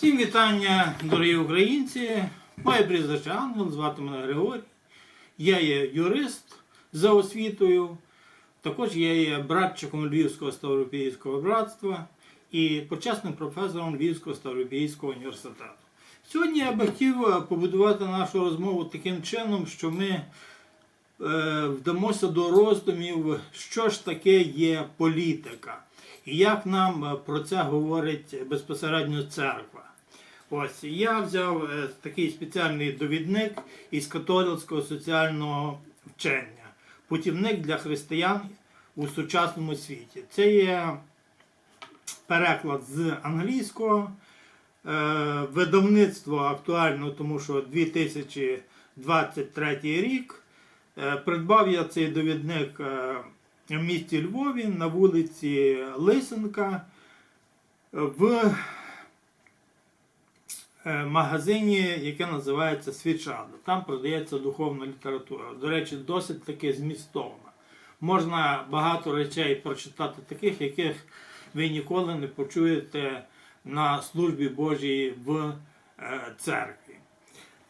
Всім вітання, дорогі українці. Моє прізвище Ангел, звати мене Григорій. Я є юрист за освітою. Також я є братчиком Львівського Ставропійського братства і почесним професором Львівського Ставропійського університету. Сьогодні я би хотів е, побудувати нашу розмову таким чином, що ми е, вдамося до роздумів, що ж таке є політика, і як нам е, про це говорить безпосередньо церква. Ось я взяв е, такий спеціальний довідник із католицького соціального вчення. Путівник для християн у сучасному світі. Це є переклад з англійського. Е, Видавництво актуально, тому що 2023 рік. Е, Придбав я цей довідник в місті Львові на вулиці Лисенка в магазині, яке називається Свічада. Там продається духовна література. До речі, досить таки змістовна. Можна багато речей прочитати таких, яких ви ніколи не почуєте на службі Божій в е, церкві.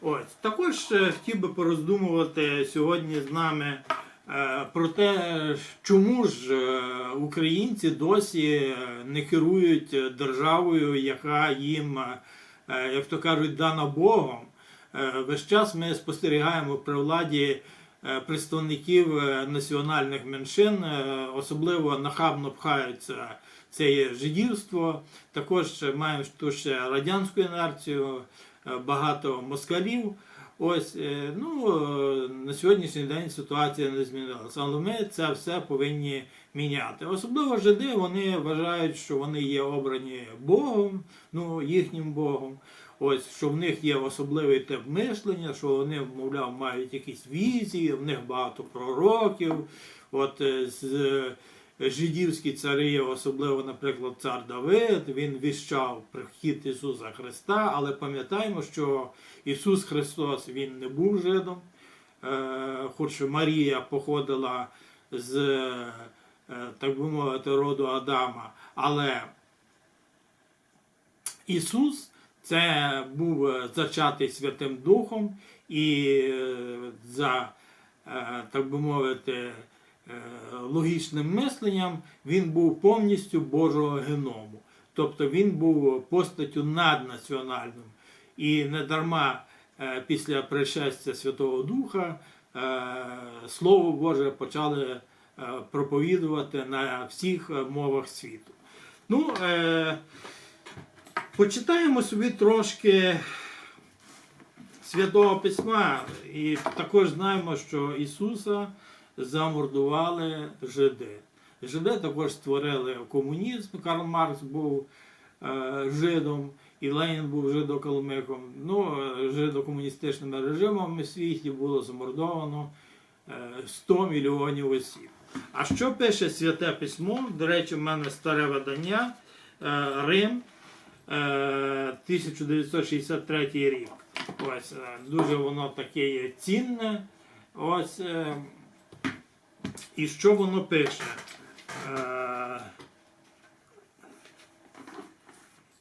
Ось також е, хотів би пороздумувати сьогодні з нами е, про те, чому ж е, українці досі е, не керують е, державою, яка їм, е, е, як то кажуть, дана Богом. Е, Весь час ми спостерігаємо при владі е, представників е, національних меншин, е, особливо нахабно пхаються це є жидівство. Також маємо тут ще радянську інерцію, е, багато москалів. Ось, е, ну, е, на сьогоднішній день ситуація не змінилася, але ми це все повинні міняти. Особливо жиди, вони вважають, що вони є обрані Богом, ну, їхнім Богом. Ось, що в них є особливий тип мишлення, що вони, мовляв, мають якісь візії, в них багато пророків. От е, з е, жидівські цари, особливо, наприклад, цар Давид, він віщав прихід Ісуса Христа, але пам'ятаємо, що Ісус Христос він не був жидом, е, хоч Марія походила з, так би мовити, роду Адама, але Ісус це був е, зачатий Святим Духом і е, за, е, так би мовити, е, логічним мисленням він був повністю Божого геному. Тобто він був постаттю наднаціональним. І не дарма е, після пришестя Святого Духа е, Слово Боже почали е, проповідувати на всіх е, мовах світу. Ну, е, Почитаємо собі трошки Святого Письма. І також знаємо, що Ісуса замордували жиди. Жиди також створили комунізм. Карл Маркс був е, жидом, і Ленін був жидоколомихом. Ну, е, жидокомуністичними режимами в світі було замордовано е, 100 мільйонів осіб. А що пише Святе Письмо? До речі, в мене старе видання е, Рим. Е, 1963 рік. Ось е, дуже воно таке є цінне. Ось е, і що воно пише? Е,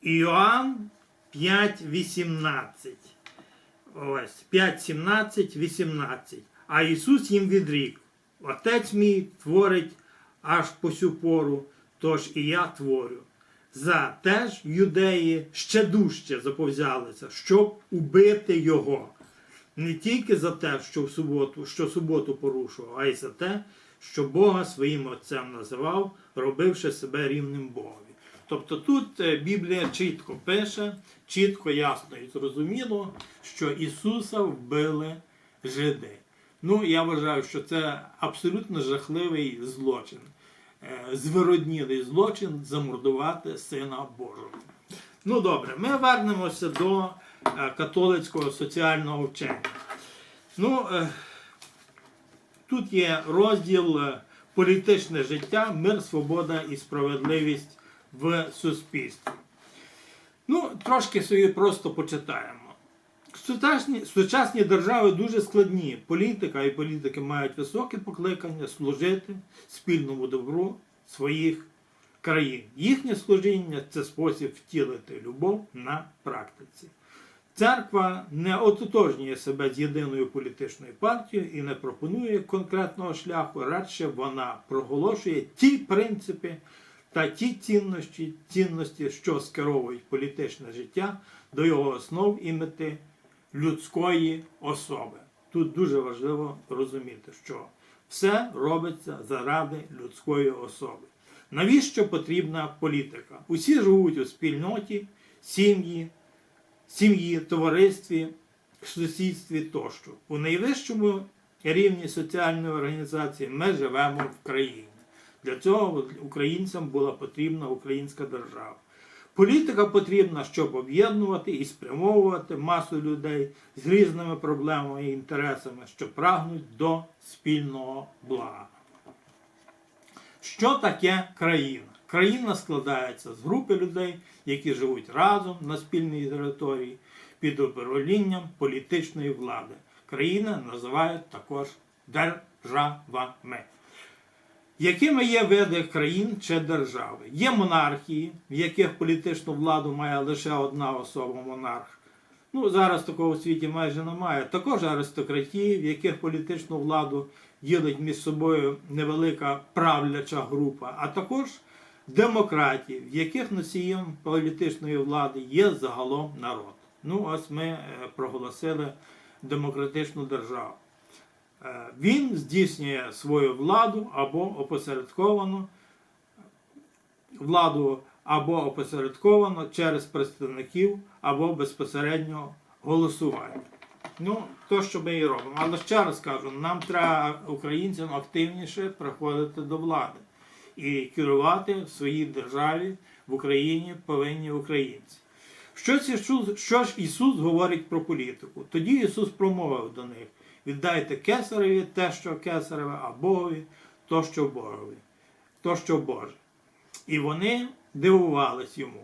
Іоанн 5.18. Ось 5.17, 18. А Ісус їм відрік. Отець мій творить аж по сю пору, тож і я творю. За те ж юдеї ще дужче заповзялися, щоб убити його. Не тільки за те, що в суботу, що суботу порушував, а й за те, що Бога своїм отцем називав, робивши себе рівним Богові. Тобто тут е, Біблія чітко пише, чітко, ясно і зрозуміло, що Ісуса вбили жиди. Ну, я вважаю, що це абсолютно жахливий злочин е, звироднілий злочин замордувати Сина Божого. Ну добре, ми вернемося до е, католицького соціального вчення. Ну, е, тут є розділ політичне життя, мир, свобода і справедливість в суспільстві. Ну, трошки собі просто почитаємо. Сучасні, сучасні держави дуже складні. Політика і політики мають високе покликання служити спільному добру своїх країн. Їхнє служіння це спосіб втілити любов на практиці. Церква не ототожнює себе з єдиною політичною партією і не пропонує конкретного шляху, радше вона проголошує ті принципи та ті цінності, цінності, що скеровують політичне життя до його основ і мети людської особи. Тут дуже важливо розуміти, що все робиться заради людської особи. Навіщо потрібна політика? Усі живуть у спільноті, сім'ї, сім'ї, товаристві, сусідстві тощо. У найвищому рівні соціальної організації ми живемо в країні. Для цього українцям була потрібна українська держава. Політика потрібна, щоб об'єднувати і спрямовувати масу людей з різними проблемами і інтересами, що прагнуть до спільного блага. Що таке країна? Країна складається з групи людей, які живуть разом на спільній території під управлінням політичної влади. Країни називають також державами. Якими є види країн чи держави? Є монархії, в яких політичну владу має лише одна особа монарх. Ну, зараз такого в світі майже немає. Також аристократії, в яких політичну владу ділить між собою невелика правляча група, а також демократії, в яких носієм політичної влади є загалом народ. Ну, ось ми е, проголосили демократичну державу. Е, Він здійснює свою владу або опосередковано владу або опосередковано через представників або безпосередньо голосування. Ну, то, що ми і робимо. Але ще раз кажу, нам треба українцям активніше приходити до влади і керувати в своїй державі в Україні повинні українці. Що ж Ісус говорить про політику? Тоді Ісус промовив до них: віддайте кесареві те, що кесареве, а Богові то, що Богові, то, що Боже. І вони дивувались йому.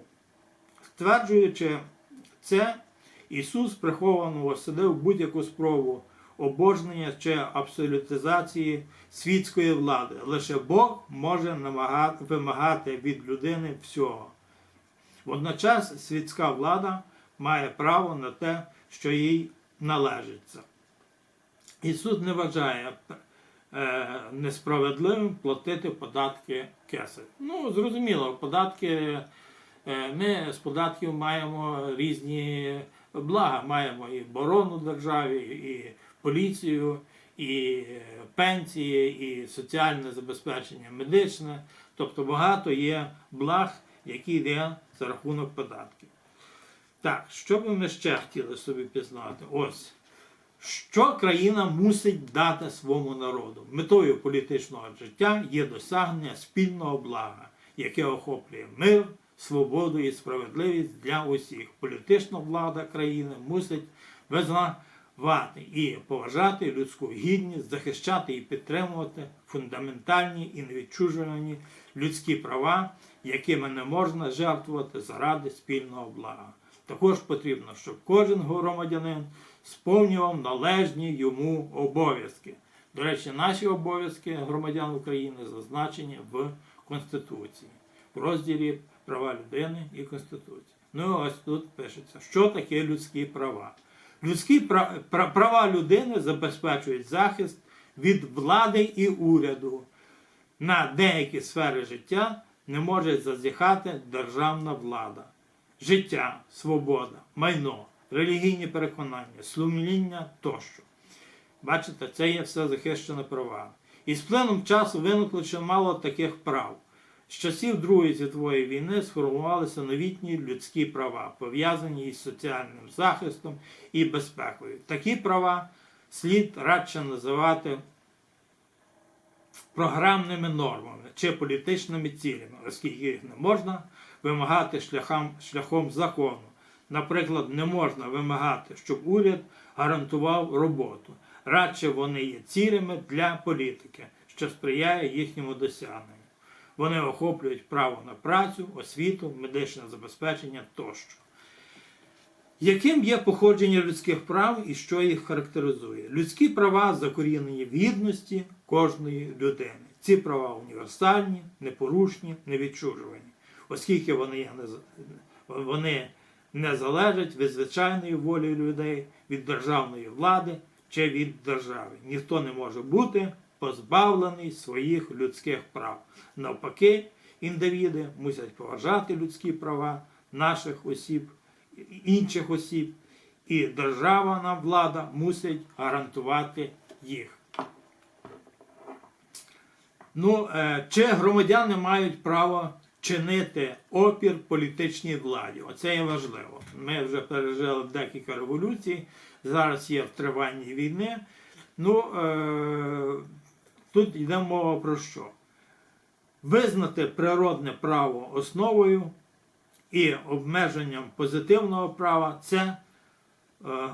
Стверджуючи це, Ісус приховано осадив будь-яку спробу обожнення чи абсолютизації світської влади. Лише Бог може намагати, вимагати від людини всього. Водночас світська влада має право на те, що їй належиться. Ісус не вважає е, несправедливим платити податки кесарю. Ну, зрозуміло, податки. е, Ми з податків маємо різні блага. Маємо і оборону державі, і поліцію, і пенсії, і соціальне забезпечення медичне. Тобто багато є благ, які йде за рахунок податків. Так, що би ми ще хотіли собі пізнати? Ось. Що країна мусить дати своєму народу? Метою політичного життя є досягнення спільного блага, яке охоплює мир, свободу і справедливість для усіх. Політична влада країни мусить визнавати і поважати людську гідність, захищати і підтримувати фундаментальні і невідчужувані людські права, якими не можна жертвувати заради спільного блага. Також потрібно, щоб кожен громадянин сповнював належні йому обов'язки. До речі, наші обов'язки громадян України зазначені в Конституції, в розділі права людини і Конституції. Ну і ось тут пишеться, що таке людські права. Людські пра- пра- права людини забезпечують захист від влади і уряду. На деякі сфери життя не може зазіхати державна влада життя, свобода, майно, релігійні переконання, сумління тощо. Бачите, це є все захищені права. І з плином часу виникло чимало таких прав. З часів Другої світової війни сформувалися новітні людські права, пов'язані із соціальним захистом і безпекою. Такі права слід радше називати програмними нормами чи політичними цілями, оскільки їх не можна вимагати шляхом, шляхом закону. Наприклад, не можна вимагати, щоб уряд гарантував роботу. Радше вони є цілями для політики, що сприяє їхньому досягненню. Вони охоплюють право на працю, освіту, медичне забезпечення тощо. Яким є походження людських прав і що їх характеризує? Людські права закорінені в гідності кожної людини. Ці права універсальні, непорушні, невідчужувані, оскільки вони, вони не залежать від звичайної волі людей, від державної влади чи від держави. Ніхто не може бути позбавлений своїх людських прав. Навпаки, індивіди мусять поважати людські права наших осіб, інших осіб, і держава нам влада мусить гарантувати їх. Ну, е, чи громадяни мають право чинити опір політичній владі? Оце є важливо. Ми вже пережили декілька революцій, зараз є в триванні війни. Ну, е, тут йде мова про що? Визнати природне право основою і обмеженням позитивного права це е,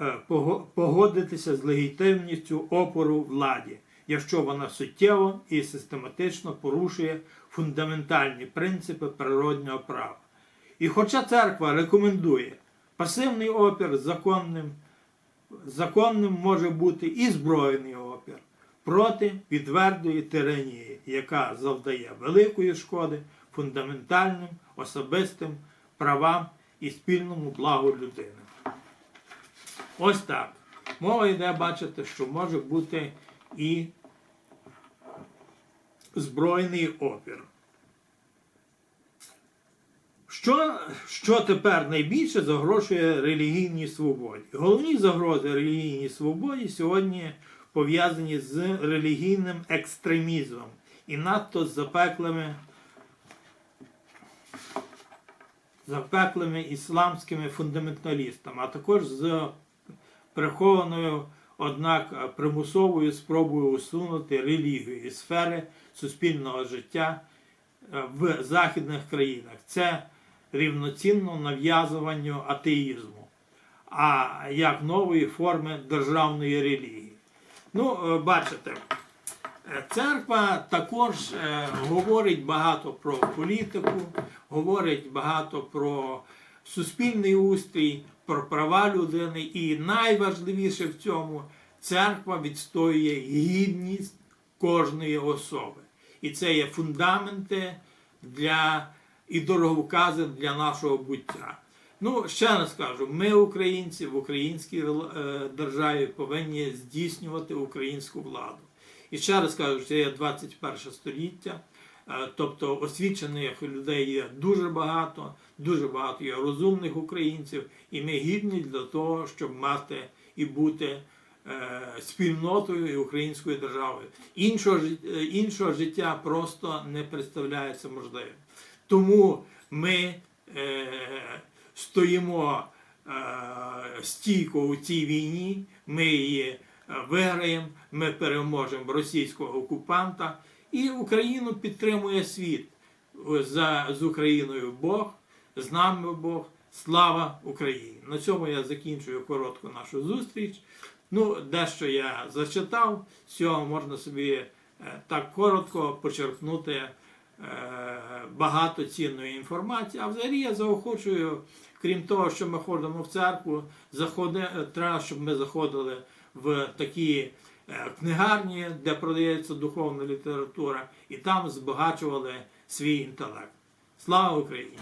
е, погодитися з легітимністю опору владі, якщо вона суттєво і систематично порушує фундаментальні принципи природнього права. І хоча церква рекомендує пасивний опір законним, законним може бути і збройний опір проти відвертої тиранії, яка завдає великої шкоди фундаментальним особистим правам і спільному благу людини. Ось так. Мова йде, бачите, що може бути і збройний опір. Що, що тепер найбільше загрожує релігійній свободі? Головні загрози релігійній свободі сьогодні пов'язані з релігійним екстремізмом і надто з запеклими, запеклими ісламськими фундаменталістами, а також з прихованою, однак примусовою спробою усунути релігію із сфери суспільного життя е, в західних країнах. Це рівноцінно нав'язуванню атеїзму, а як нової форми державної релігії. Ну, е, бачите, е, церква також е, говорить багато про політику, говорить багато про суспільний устрій, про права людини, і найважливіше в цьому церква відстоює гідність кожної особи. І це є фундаменти для і дороговкази для нашого буття. Ну, ще раз кажу, ми, українці, в українській е, державі повинні здійснювати українську владу. І ще раз кажу, що є 21 століття, тобто освічених людей є дуже багато, дуже багато є розумних українців, і ми гідні для того, щоб мати і бути е, спільнотою і українською державою. Іншого, е, іншого життя просто не представляється можливим. Тому ми е, стоїмо е, стійко у цій війні, ми її е, виграємо, ми переможемо російського окупанта, і Україну підтримує світ. За, з Україною Бог, з нами Бог. Слава Україні! На цьому я закінчую коротку нашу зустріч. Ну, дещо я зачитав, з цього можна собі е, так коротко почерпнути е, багато цінної інформації. А взагалі я заохочую, крім того, що ми ходимо в церкву, заходи, е, треба, щоб ми заходили в такі е, книгарні, де продається духовна література, і там збагачували свій інтелект. Слава Україні!